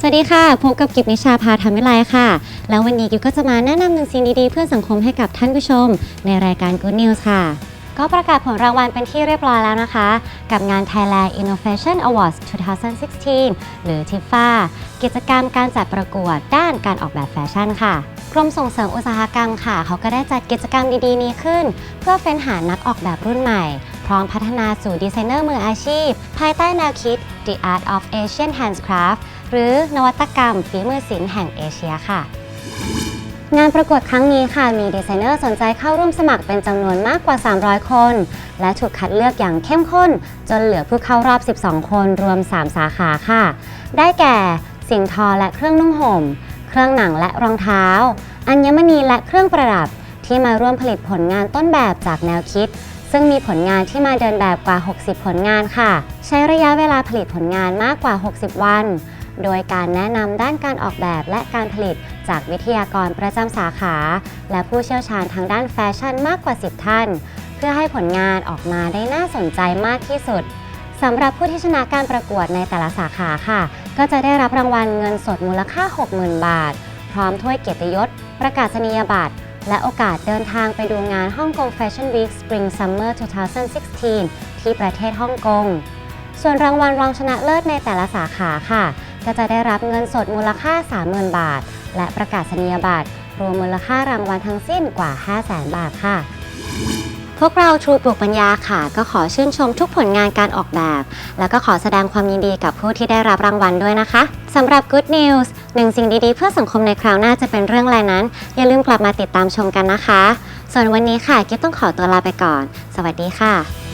สวัสดีค่ะ พบกับกิบนิชาพาธรรมวิไลค่ะ แล้ววันนี้กิบก็จะมาแนะนำหนึ่งสิ่งดีๆ เพื่อสังคมให้กับท่านผู้ชม ในรายการ Good News ค่ะ ก็ประกาศผลรางวัลเป็นที่เรียบร้อยแล้วนะคะ กับงาน Thailand Innovation Awards 2016 หรือ TIFA กิจกรรมการจัดประกวดด้านการออกแบบแฟชั่นค่ะกรมส่งเสริมอุตสาหกรรมค่ะ เขาก็ได้จัดกิจกรรมดีๆ นี้ขึ้น เพื่อเฟ้นหานักออกแบบรุ่นใหม่ พร้อมพัฒนาสู่ดีไซเนอร์มืออาชีพ ภายใต้แนวคิด The Art of Asian Handcraft หรือนวัตกรรมฝีมือศิลป์แห่งเอเชียค่ะ งานประกวดครั้งนี้ค่ะ มีดีไซเนอร์สนใจเข้าร่วมสมัครเป็นจำนวนมากกว่า 300 คน และถูกคัดเลือกอย่างเข้มข้น จนเหลือผู้เข้ารอบ 12 คนรวม 3 สาขาค่ะ ได้แก่ สิ่งทอและเครื่องนุ่งห่ม เครื่องหนังและรองเท้า อัญมณีและเครื่องประดับที่มาร่วมผลิตผลงานต้นแบบจากแนวคิด ซึ่งมีผลงานที่มาเดินแบบกว่า 60 ผลงานค่ะ ใช้ระยะเวลาผลิตผลงานมากกว่า 60 วัน โดยการแนะนำด้านการออกแบบและการผลิตจากวิทยากรประจำสาขา และผู้เชี่ยวชาญทางด้านแฟชั่นมากกว่า 10 ท่าน เพื่อให้ผลงานออกมาได้น่าสนใจมากที่สุดสำหรับผู้ที่ชนะการประกวดในแต่ละสาขาค่ะ ก็จะได้รับรางวัลเงินสดมูลค่า 60,000 บาท พร้อมถ้วยเกียรติยศ ประกาศนียบัตร และโอกาสเดินทางไปดูงานฮ่องกง Fashion Week Spring Summer 2016 ที่ประเทศฮ่องกง ส่วนรางวัลรองชนะเลิศในแต่ละสาขาค่ะ ก็จะได้รับเงินสดมูลค่า 30,000 บาท และประกาศนียบัตรรวมมูลค่ารางวัลทั้งสิ้นกว่า 500,000 บาทค่ะ พวกเราทรูปลูกปัญญาค่ะ ก็ขอชื่นชมทุกผลงานการออกแบบ แล้วก็ขอแสดงความยินดีกับผู้ที่ได้รับรางวัลด้วยนะคะสำหรับ Good News หนึ่งสิ่งดีๆ เพื่อสังคมในคราวหน้าจะเป็นเรื่องอะไรนั้น อย่าลืมกลับมาติดตามชมกันนะคะ ส่วนวันนี้ค่ะกิ๊บต้องขอตัวลาไปก่อน สวัสดีค่ะ